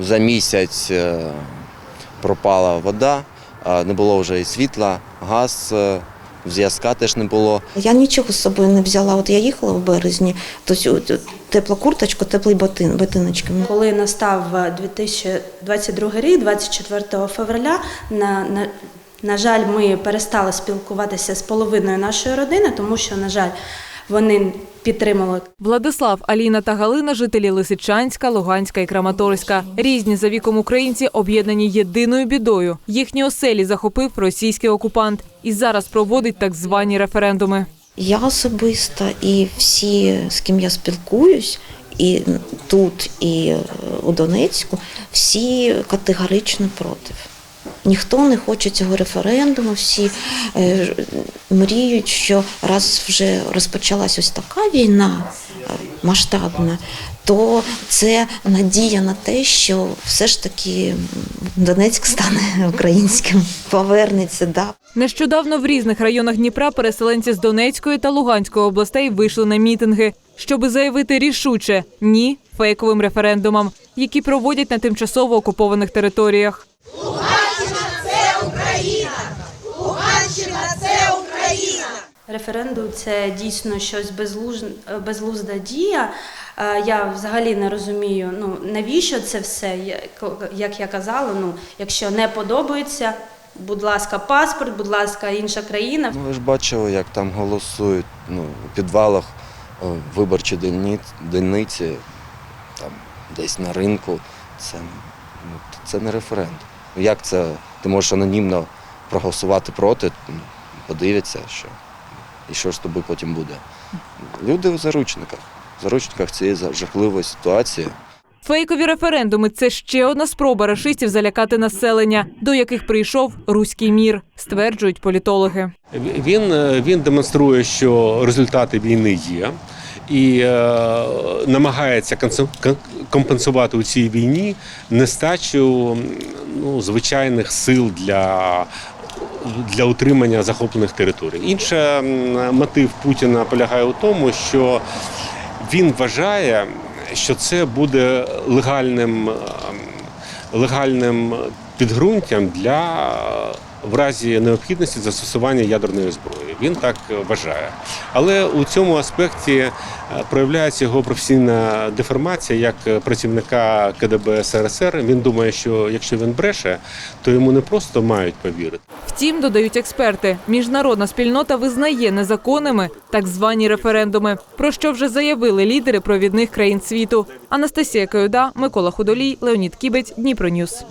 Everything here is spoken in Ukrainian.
За місяць е, пропала вода, не було вже і світла, газ, е, зв'язка теж не було. Я нічого з собою не взяла. От я їхала в березні, то тепла курточка, теплі ботин, ботиночки. Коли настав е, 2022 рік, 24 февраля, на, на, на жаль, ми перестали спілкуватися з половиною нашої родини, тому що, на жаль, вони підтримали Владислав, Аліна та Галина жителі Лисичанська, Луганська і Краматорська. Різні за віком українці об'єднані єдиною бідою. Їхні оселі захопив російський окупант і зараз проводить так звані референдуми. Я особисто і всі, з ким я спілкуюсь, і тут, і у Донецьку, всі категорично проти. Ніхто не хоче цього референдуму, всі е, мріють, що раз вже розпочалась ось така війна е, масштабна, то це надія на те, що все ж таки Донецьк стане українським, повернеться. Да. Нещодавно в різних районах Дніпра переселенці з Донецької та Луганської областей вийшли на мітинги, щоби заявити рішуче ні фейковим референдумам, які проводять на тимчасово окупованих територіях. Референдум це дійсно щось безлуж... безглузда дія. Е, Я взагалі не розумію, ну навіщо це все? Як- я казала, ну якщо не подобається, будь ласка, паспорт, будь ласка, інша країна. Ну, ви ж бачили, як там голосують ну, у підвалах виборчі дільниці, дільниці там, десь на ринку. Це, ну, це не референдум. Ну, Як це? Ти можеш анонімно проголосувати проти, подивляться, що, і що ж з тобою потім буде. Люди в заручниках, в заручниках цієї жахливої ситуації. Фейкові референдуми це ще одна спроба рашистів залякати населення, до яких прийшов руський мір, стверджують політологи. Він, е, він демонструє, що результати війни є, і е, намагається компенсувати у цій війні нестачу ну, звичайних сил для. Для утримання захоплених територій. Інший мотив Путіна полягає у тому, що він вважає, що це буде легальним, ем, легальним підґрунтям для в разі необхідності застосування ядерної зброї. Він так вважає. Але у цьому аспекті е, проявляється його професійна деформація як працівника КДБ СРСР. Він думає, що якщо він бреше, то йому не просто мають повірити. Втім, додають експерти, міжнародна спільнота визнає незаконними так звані референдуми, про що вже заявили лідери провідних країн світу. Анастасія Каюда, Микола Худолій, Леонід Кібець, Дніпро Ньюс.